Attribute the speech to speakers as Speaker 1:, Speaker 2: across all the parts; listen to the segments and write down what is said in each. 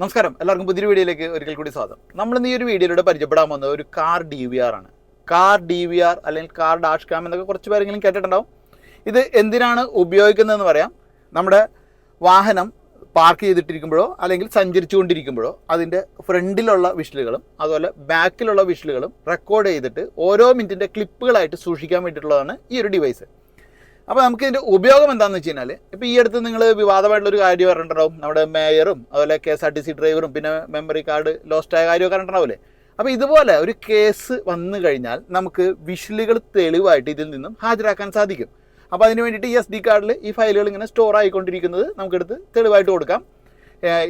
Speaker 1: നമസ്കാരം. എല്ലാവർക്കും പുതിയൊരു വീഡിയോയിലേക്ക് ഒരിക്കൽ കൂടി സ്വാഗതം. നമ്മൾ ഈ ഒരു വീഡിയോയിലൂടെ പരിചയപ്പെടാൻ പോകുന്നത് ഒരു കാർ ഡി വി ആർ ആണ്. കാർ ഡി വി ആർ അല്ലെങ്കിൽ കാർ ഡാഷ് ക്യാം എന്നൊക്കെ കുറച്ച് പേരെങ്കിലും കേട്ടിട്ടുണ്ടാവും. ഇത് എന്തിനാണ് ഉപയോഗിക്കുന്നതെന്ന് പറയാം. നമ്മുടെ വാഹനം പാർക്ക് ചെയ്തിട്ടിരിക്കുമ്പോഴോ അല്ലെങ്കിൽ സഞ്ചരിച്ചുകൊണ്ടിരിക്കുമ്പോഴോ അതിന്റെ ഫ്രണ്ടിലുള്ള വിഷലുകളും അതുപോലെ ബാക്കിലുള്ള വിഷലുകളും റെക്കോർഡ് ചെയ്തിട്ട് ഓരോ മിനിറ്റിന്റെ ക്ലിപ്പുകളായിട്ട് സൂക്ഷിക്കാൻ വേണ്ടിയിട്ടുള്ളതാണ് ഈ ഒരു ഡിവൈസ് അപ്പോൾ നമുക്ക് ഇതിന്റെ ഉപയോഗം എന്താണെന്ന് വെച്ച് കഴിഞ്ഞാൽ ഇപ്പോൾ ഈ അടുത്ത് നിങ്ങൾ വിവാദമായിട്ടുള്ള ഒരു കാര്യം പറഞ്ഞിട്ടുണ്ടാവും. നമ്മുടെ മേയറും അതുപോലെ K S R T C ഡ്രൈവറും പിന്നെ മെമ്മറി കാർഡ് ലോസ്റ്റ് ആയ കാര്യമൊക്കെ പറഞ്ഞിട്ടുണ്ടാവില്ലേ? അപ്പോൾ ഇതുപോലെ ഒരു കേസ് വന്നു കഴിഞ്ഞാൽ നമുക്ക് വിഷലുകൾ തെളിവായിട്ട് ഇതിൽ നിന്നും ഹാജരാക്കാൻ സാധിക്കും. അപ്പോൾ അതിന് വേണ്ടിയിട്ട് ഈ എസ് ഡി കാർഡിൽ ഈ ഫയലുകൾ ഇങ്ങനെ സ്റ്റോർ ആയിക്കൊണ്ടിരിക്കുന്നത് നമുക്കെടുത്ത് തെളിവായിട്ട് കൊടുക്കാം.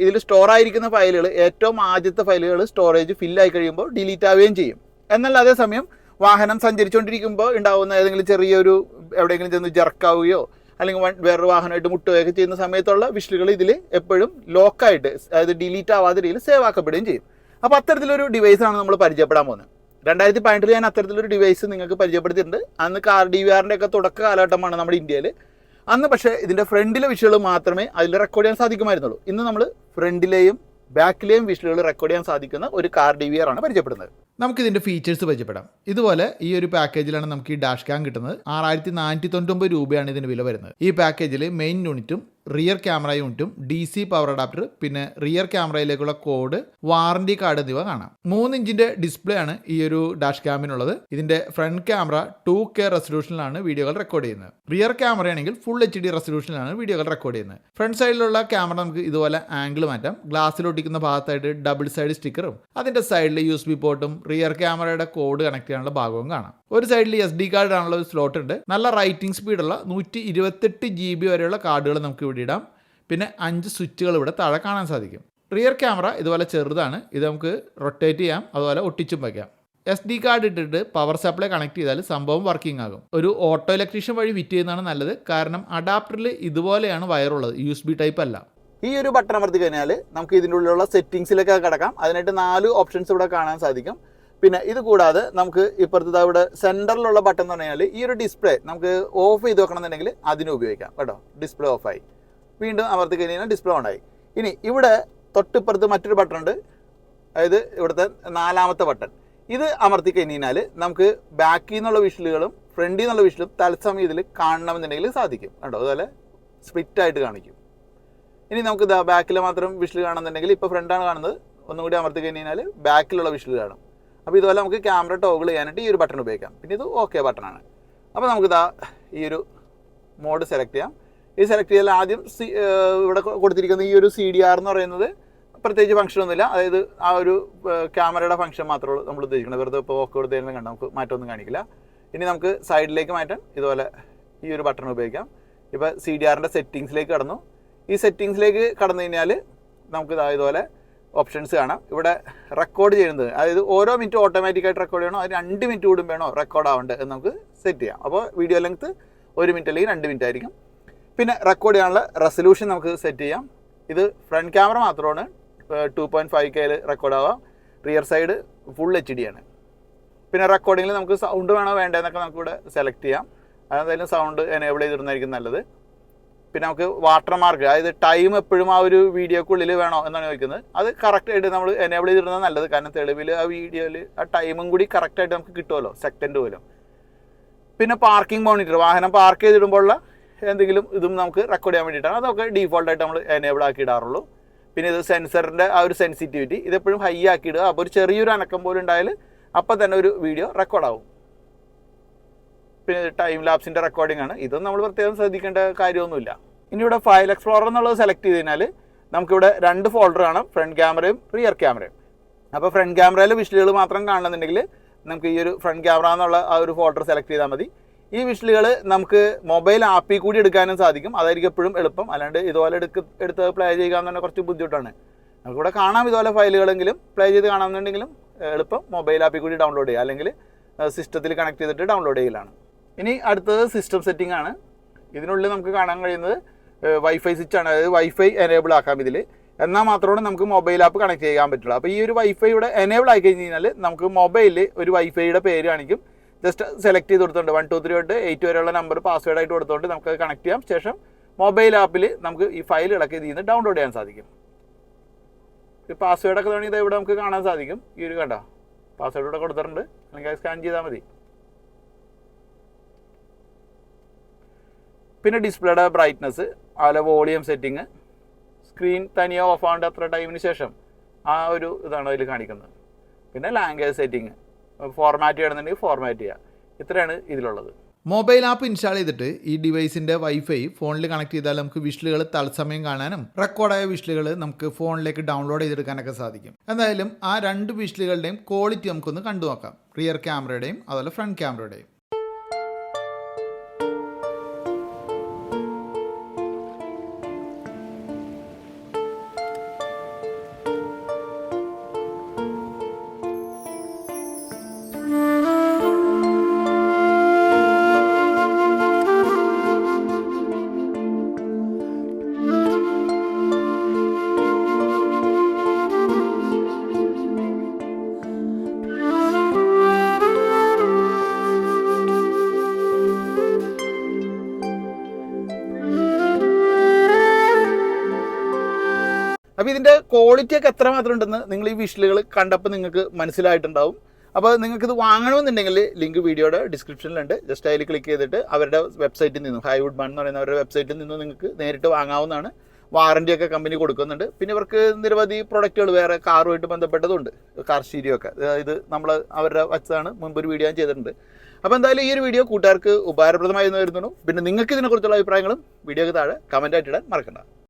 Speaker 1: ഇതിൽ സ്റ്റോർ ആയിരിക്കുന്ന ഫയലുകൾ ഏറ്റവും ആദ്യത്തെ ഫയലുകൾ സ്റ്റോറേജ് ഫില്ലായി കഴിയുമ്പോൾ ഡിലീറ്റ് ആവുകയും ചെയ്യും. എന്നാൽ അതേസമയം വാഹനം സഞ്ചരിച്ചുകൊണ്ടിരിക്കുമ്പോൾ ഉണ്ടാകുന്ന ഏതെങ്കിലും ചെറിയൊരു എവിടെയെങ്കിലും ചെന്ന് ജർക്കാവുകയോ അല്ലെങ്കിൽ വേറൊരു വാഹനമായിട്ട് മുട്ടുകയൊക്കെ ചെയ്യുന്ന സമയത്തുള്ള വിഷലുകൾ ഇതിൽ എപ്പോഴും ലോക്കായിട്ട് അതായത് ഡിലീറ്റ് ആവാത്ത രീതിയിൽ സേവ് ആക്കപ്പെടുകയും ചെയ്യും. അപ്പോൾ അത്തരത്തിലൊരു ഡിവൈസാണ് നമ്മൾ പരിചയപ്പെടാൻ പോകുന്നത്. രണ്ടായിരത്തി പതിനെട്ടിൽ ഞാൻ അത്തരത്തിലൊരു ഡിവൈസ് നിങ്ങൾക്ക് പരിചയപ്പെടുത്തിയിട്ടുണ്ട്. അന്ന് കാർ ഡി വി ആറിന്റെ ഒക്കെ തുടക്ക കാലഘട്ടമാണ് നമ്മുടെ ഇന്ത്യയിൽ. അന്ന് പക്ഷേ ഇതിന്റെ ഫ്രണ്ടിലെ വിഷലുകൾ മാത്രമേ അതിൽ റെക്കോർഡ് ചെയ്യാൻ സാധിക്കുമായിരുന്നുള്ളൂ. ഇന്ന് നമ്മൾ ഫ്രണ്ടിലെയും ബാക്കിലെയും വിഷലുകൾ റെക്കോർഡ് ചെയ്യാൻ സാധിക്കുന്ന ഒരു കാർ ഡി വി ആറാണ് പരിചയപ്പെടുന്നത്.
Speaker 2: നമുക്ക് ഇതിന്റെ ഫീച്ചേഴ്സ് പരിചയപ്പെടാം. ഇതുപോലെ ഈ ഒരു പാക്കേജിലാണ് നമുക്ക് ഈ ഡാഷ് ക്യാം കിട്ടുന്നത്. ആറായിരത്തി നാനൂറ്റി തൊണ്ണൂറ്റൊമ്പത് രൂപയാണ് ഇതിന് വില വരുന്നത്. ഈ പാക്കേജിൽ മെയിൻ യൂണിറ്റും റിയർ ക്യാമറ യൂണിറ്റും ഡി സി പവർ അഡാപ്റ്റർ പിന്നെ റിയർ ക്യാമറയിലേക്കുള്ള കോഡ് വാറണ്ടി കാർഡ് എന്നിവ കാണാം. മൂന്ന് ഇഞ്ചിന്റെ ഡിസ്പ്ലേ ആണ് ഈ ഒരു ഡാഷ് ക്യാമിനുള്ളത് ഇതിന്റെ ഫ്രണ്ട് ക്യാമറ ടു കെ റെസൊല്യൂഷനിലാണ് വീഡിയോകൾ റെക്കോർഡ് ചെയ്യുന്നത്. റിയർ ക്യാമറ ആണെങ്കിൽ ഫുൾ എച്ച് ഡി റെസൊല്യൂഷനിലാണ് വീഡിയോകൾ റെക്കോർഡ് ചെയ്യുന്നത്. ഫ്രണ്ട് സൈഡിലുള്ള ക്യാമറ നമുക്ക് ഇതുപോലെ ആംഗിൾ മാറ്റാം. ഗ്ലാസ്സിൽ ഒട്ടിക്കുന്ന ഭാഗത്തായിട്ട് ഡബിൾ സൈഡ് സ്റ്റിക്കറും അതിന്റെ സൈഡിൽ യു എസ് ബി പോർട്ടും റിയർ ക്യാമറയുടെ കോഡ് കണക്ട് ചെയ്യാനുള്ള ഭാഗവും കാണാം. ഒരു സൈഡിൽ എസ് ഡി കാർഡ് ആണുള്ള ഒരു സ്ലോട്ട് ഉണ്ട്. നല്ല റൈറ്റിംഗ് സ്പീഡുള്ള നൂറ്റി ഇരുപത്തെട്ട് ജി ബി വരെയുള്ള കാർഡുകൾ നമുക്ക് ഇവിടെ ഇടാം. പിന്നെ അഞ്ച് സ്വിച്ചുകൾ ഇവിടെ താഴെ കാണാൻ സാധിക്കും. റിയർ ക്യാമറ ഇതുപോലെ ചെറുതാണ്. ഇത് നമുക്ക് റൊട്ടേറ്റ് ചെയ്യാം. അതുപോലെ ഒട്ടിച്ചും വയ്ക്കാം എസ് ഡി കാർഡ് ഇട്ടിട്ട് പവർ സപ്ലൈ കണക്ട് ചെയ്താൽ സംഭവം വർക്കിംഗ് ആകും. ഒരു ഓട്ടോ ഇലക്ട്രീഷ്യൻ വഴി വിറ്റ് ചെയ്യുന്നതാണ് നല്ലത്. കാരണം അഡാപ്റ്ററിൽ ഇതുപോലെയാണ് വയറുള്ളത്. യു എസ് ബി ടൈപ്പ് അല്ല.
Speaker 1: ഈ ഒരു ബട്ടൺ അമർത്തി കഴിഞ്ഞാൽ നമുക്ക് ഇതിന്റെ ഉള്ളിലുള്ള സെറ്റിങ്സിലൊക്കെ കിടക്കാം. അതിനായിട്ട് നാല് ഓപ്ഷൻസ് ഇവിടെ കാണാൻ സാധിക്കും. പിന്നെ ഇത് കൂടാതെ നമുക്ക് ഇപ്പുറത്ത് ഇവിടെ സെന്ററിലുള്ള ബട്ടൺ എന്ന് പറഞ്ഞാൽ ഈ ഒരു ഡിസ്പ്ലേ നമുക്ക് ഓഫ് ചെയ്ത് വെക്കണം എന്നുണ്ടെങ്കിൽ അതിനും ഉപയോഗിക്കാം. കേട്ടോ? ഡിസ്പ്ലേ ഓഫായി വീണ്ടും അമർത്തി കഴിഞ്ഞാൽ ഡിസ്പ്ലേ ഉണ്ടായി ഇനി ഇവിടെ തൊട്ടിപ്പുറത്ത് മറ്റൊരു ബട്ടൺ ഉണ്ട്. അതായത് ഇവിടുത്തെ നാലാമത്തെ ബട്ടൺ ഇത് അമർത്തി കഴിഞ്ഞാൽ നമുക്ക് ബാക്കിൽ നിന്നുള്ള വിഷലുകളും ഫ്രണ്ടിൽ നിന്നുള്ള വിഷലും തത്സമയം ഇതിൽ കാണണമെന്നുണ്ടെങ്കിൽ സാധിക്കും. കേട്ടോ അതുപോലെ സ്പ്ലിറ്റ് ആയിട്ട് കാണിക്കും. ഇനി നമുക്ക് ഇതാ ബാക്കിൽ മാത്രം വിഷിൽ കാണുന്നുണ്ടെങ്കിൽ ഇപ്പോൾ ഫ്രണ്ടാണ് കാണുന്നത്. ഒന്നും കൂടി അമർത്തി കഴിഞ്ഞാൽ ബാക്കിലുള്ള വിഷിൽ കാണും. അപ്പോൾ ഇതുപോലെ നമുക്ക് ക്യാമറ ടോഗിൾ ചെയ്യാനായിട്ട് ഈ ഒരു ബട്ടൺ ഉപയോഗിക്കാം. പിന്നെ ഇത് ഓക്കെ ബട്ടണാണ് അപ്പോൾ നമുക്ക് ഇതാ ഈ ഒരു മോഡ് സെലക്ട് ചെയ്യാം. ഈ സെലക്ട് ചെയ്താൽ ആദ്യം സി ഇവിടെ കൊടുത്തിരിക്കുന്ന ഈ ഒരു സി ഡി ആർ എന്ന് പറയുന്നത് പ്രത്യേകിച്ച് ഫംഗ്ഷൻ ഒന്നുമില്ല. അതായത് ആ ഒരു ക്യാമറയുടെ ഫംഗ്ഷൻ മാത്രമേ ഉള്ളൂ നമ്മൾ ഉദ്ദേശിക്കുന്നത്. വെറുതെ ഇപ്പോൾ ഓക്കെ കൊടുത്തതിനും കണ്ട നമുക്ക് മാറ്റമൊന്നും കാണിക്കില്ല. ഇനി നമുക്ക് സൈഡിലേക്ക് മാറ്റാൻ ഇതുപോലെ ഈ ഒരു ബട്ടൺ ഉപയോഗിക്കാം. ഇപ്പോൾ സി ഡി ആറിന്റെ സെറ്റിങ്സിലേക്ക് കടന്നു. ഈ സെറ്റിങ്സിലേക്ക് കടന്നു കഴിഞ്ഞാൽ നമുക്ക് ഇതാ ഇതുപോലെ ഓപ്ഷൻസ് കാണാം. ഇവിടെ റെക്കോർഡ് ചെയ്യുന്നത് അതായത് ഓരോ മിനിറ്റ് ഓട്ടോമാറ്റിക്കായിട്ട് റെക്കോർഡ് ചെയ്യണോ? അത് രണ്ട് മിനിറ്റ് കൂടും വേണോ റെക്കോർഡ് ആവേണ്ടത് എന്ന് നമുക്ക് സെറ്റ് ചെയ്യാം. അപ്പോൾ വീഡിയോ ലെങ്ത്ത് ഒരു മിനിറ്റ് അല്ലെങ്കിൽ രണ്ട് മിനിറ്റ് ആയിരിക്കും. പിന്നെ റെക്കോർഡ് ചെയ്യാനുള്ള റെസൊല്യൂഷൻ നമുക്ക് സെറ്റ് ചെയ്യാം. ഇത് ഫ്രണ്ട് ക്യാമറ മാത്രമാണ്. ടു പോയിന്റ് ഫൈവ് കെയിൽ റെക്കോർഡ് ആവാം. Rear side full H D ആണ്. പിന്നെ റെക്കോർഡിങ്ങിൽ നമുക്ക് സൗണ്ട് വേണോ വേണ്ടതെന്നൊക്കെ നമുക്കിവിടെ സെലക്ട് ചെയ്യാം. അതെന്തായാലും സൗണ്ട് എനേബിൾ ചെയ്തിരുന്നായിരിക്കും നല്ലത്. പിന്നെ നമുക്ക് വാട്ടർ മാർക്ക് അതായത് ടൈം എപ്പോഴും ആ ഒരു വീഡിയോക്കുള്ളിൽ വേണോ എന്നാണ് ചോദിക്കുന്നത്. അത് കറക്റ്റായിട്ട് നമ്മൾ എനേബിൾ ചെയ്തിരുന്നത് നല്ലത്. കാരണം തെളിവിൽ ആ വീഡിയോയിൽ ആ ടൈമും കൂടി കറക്റ്റായിട്ട് നമുക്ക് കിട്ടുമല്ലോ സെക്കൻഡ് പോലും. പിന്നെ പാർക്കിംഗ് മോണിറ്റർ വാഹനം പാർക്ക് ചെയ്തിടുമ്പോഴുള്ള എന്തെങ്കിലും ഇതും നമുക്ക് റെക്കോർഡ് ചെയ്യാൻ വേണ്ടിയിട്ടാണ്. അതൊക്കെ ഡീഫോൾട്ടായിട്ട് നമ്മൾ എനേബിൾ ആക്കി ഇടാറുള്ളൂ പിന്നെ ഇത് സെൻസറിന്റെ ആ ഒരു സെൻസിറ്റിവിറ്റി ഇതെപ്പോഴും ഹൈ ആക്കി ഇടുക അപ്പോൾ ഒരു ചെറിയൊരു അനക്കം പോലും ഉണ്ടായാൽ അപ്പം തന്നെ ഒരു വീഡിയോ റെക്കോർഡാവും പിന്നെ ടൈം ലാപ്സിന്റെ റെക്കോർഡിംഗ് ആണ്. ഇതൊന്നും നമ്മൾ പ്രത്യേകം ശ്രദ്ധിക്കേണ്ട കാര്യമൊന്നുമില്ല. ഇനി ഇവിടെ ഫയൽ എക്സ്പ്ലോറർ എന്നുള്ളത് സെലക്ട് ചെയ്ത് കഴിഞ്ഞാൽ നമുക്കിവിടെ രണ്ട് ഫോൾഡർ കാണാം. ഫ്രണ്ട് ക്യാമറയും റിയർ ക്യാമറയും അപ്പോൾ ഫ്രണ്ട് ക്യാമറയിൽ വിഷലുകൾ മാത്രം കാണണമെന്നുണ്ടെങ്കിൽ നമുക്ക് ഈ ഒരു ഫ്രണ്ട് ക്യാമറ എന്നുള്ള ആ ഒരു ഫോൾഡർ സെലക്ട് ചെയ്താൽ മതി. ഈ വിഷലുകൾ നമുക്ക് മൊബൈൽ ആപ്പിൽ കൂടി എടുക്കാനും സാധിക്കും. അതായിരിക്കും എപ്പോഴും എളുപ്പം. അല്ലാണ്ട് ഇതുപോലെ എടുക്ക എടുത്ത് പ്ലേ ചെയ്യുക എന്ന് പറഞ്ഞാൽ കുറച്ച് ബുദ്ധിമുട്ടാണ്. നമുക്കിവിടെ കാണാം ഇതുപോലെ ഫയലുകളെങ്കിലും പ്ലേ ചെയ്ത് കാണാമെന്നുണ്ടെങ്കിലും എളുപ്പം മൊബൈൽ ആപ്പിൽ കൂടി ഡൗൺലോഡ് ചെയ്യുക. അല്ലെങ്കിൽ സിസ്റ്റത്തിൽ കണക്ട് ചെയ്തിട്ട് ഡൗൺലോഡ് ചെയ്യലാണ്. ഇനി അടുത്തത് സിസ്റ്റം സെറ്റിംഗ് ആണ്. ഇതിനുള്ളിൽ നമുക്ക് കാണാൻ കഴിയുന്നത് വൈഫൈ സ്വിച്ച് ആണ്. അതായത് വൈഫൈ എനേബിൾ ആക്കാം ഇതിൽ എന്നാൽ മാത്രമാണ് നമുക്ക് മൊബൈൽ ആപ്പ് കണക്ട് ചെയ്യാൻ പറ്റുള്ളൂ. അപ്പോൾ ഈ ഒരു വൈഫൈ ഇവിടെ എനേബിൾ ആയി കഴിഞ്ഞ് കഴിഞ്ഞാൽ നമുക്ക് മൊബൈലിൽ ഒരു വൈഫൈയുടെ പേര് കാണിക്കും. ജസ്റ്റ് സെലക്ട് ചെയ്ത് കൊടുത്തോണ്ട് വൺ ടു ത്രീ തൊട്ട് എയ്റ്റ് വരെയുള്ള നമ്പർ പാസ്വേഡ് ആയിട്ട് കൊടുത്തോണ്ട് നമുക്ക് കണക്ട് ചെയ്യാം. ശേഷം മൊബൈൽ ആപ്പിൽ നമുക്ക് ഈ ഫയൽ ഇളക്കി ഇതിൽ നിന്ന് ഡൗൺലോഡ് ചെയ്യാൻ സാധിക്കും. ഈ പാസ്വേഡൊക്കെ തുടങ്ങി ഇവിടെ നമുക്ക് കാണാൻ സാധിക്കും. ഈ ഒരു കണ്ടോ? പാസ്വേഡ് ഇവിടെ കൊടുത്തിട്ടുണ്ട്. അല്ലെങ്കിൽ സ്കാൻ ചെയ്താൽ മതി. പിന്നെ ഡിസ്പ്ലേയുടെ ബ്രൈറ്റ്നസ് അതുപോലെ വോളിയം സെറ്റിങ് സ്ക്രീൻ തനിയെ ഓഫ് ആവേണ്ട അത്ര ടൈമിന് ശേഷം ആ ഒരു ഇതാണ് അതിൽ കാണിക്കുന്നത്. പിന്നെ ലാംഗ്വേജ് സെറ്റിങ് ഫോർമാറ്റ് ചെയ്യണമെന്നുണ്ടെങ്കിൽ ഫോർമാറ്റ് ചെയ്യുക ഇത്രയാണ് ഇതിലുള്ളത്.
Speaker 2: മൊബൈൽ ആപ്പ് ഇൻസ്റ്റാൾ ചെയ്തിട്ട് ഈ ഡിവൈസിന്റെ വൈഫൈ ഫോണിൽ കണക്ട് ചെയ്താൽ നമുക്ക് വിഷലുകൾ തത്സമയം കാണാനും റെക്കോർഡായ വിഷലുകൾ നമുക്ക് ഫോണിലേക്ക് ഡൗൺലോഡ് ചെയ്തെടുക്കാനൊക്കെ സാധിക്കും. എന്തായാലും ആ രണ്ട് വിഷലുകളുടെയും ക്വാളിറ്റി നമുക്കൊന്ന് കണ്ടു നോക്കാം റിയർ ക്യാമറയുടെയും അതുപോലെ ഫ്രണ്ട് ക്യാമറയുടെയും
Speaker 1: അപ്പോൾ ഇതിന്റെ ക്വാളിറ്റി ഒക്കെ എത്ര മാത്രം ഉണ്ടെന്ന് നിങ്ങൾ ഈ വിഷലുകൾ കണ്ടപ്പോൾ നിങ്ങൾക്ക് മനസ്സിലായിട്ടുണ്ടാവും. അപ്പോൾ നിങ്ങൾക്ക് ഇത് വാങ്ങണമെന്നുണ്ടെങ്കിൽ ലിങ്ക് വീഡിയോയുടെ ഡിസ്ക്രിപ്ഷനിലുണ്ട് ജസ്റ്റ് അതിൽ ക്ലിക്ക് ചെയ്തിട്ട് അവരുടെ വെബ്സൈറ്റിൽ നിന്നും ഹൈവുഡ് ബൺ എന്ന് പറയുന്ന അവരുടെ വെബ്സൈറ്റിൽ നിന്നും നിങ്ങൾക്ക് നേരിട്ട് വാങ്ങാവുന്നതാണ്. വാറണ്ടി ഒക്കെ കമ്പനി കൊടുക്കുന്നുണ്ട്. പിന്നെ ഇവർക്ക് നിരവധി പ്രൊഡക്റ്റുകൾ വേറെ കാറുമായിട്ട് ബന്ധപ്പെട്ടതുണ്ട്. കാർ സ്റ്റീരിയോ ഇത് നമ്മൾ അവരുടെ വച്ചതാണ്. മുമ്പ് ഒരു വീഡിയോ ഞാൻ ചെയ്തിട്ടുണ്ട്. അപ്പോൾ എന്തായാലും ഈ ഒരു വീഡിയോ കൂട്ടുകാർക്ക് ഉപകാരപ്രദമായി എന്ന് വരുന്നു പിന്നെ നിങ്ങൾക്ക് ഇതിനെക്കുറിച്ചുള്ള അഭിപ്രായങ്ങളും വീഡിയോക്ക് താഴെ കമന്റായിട്ടിടാൻ മറക്കണ്ട.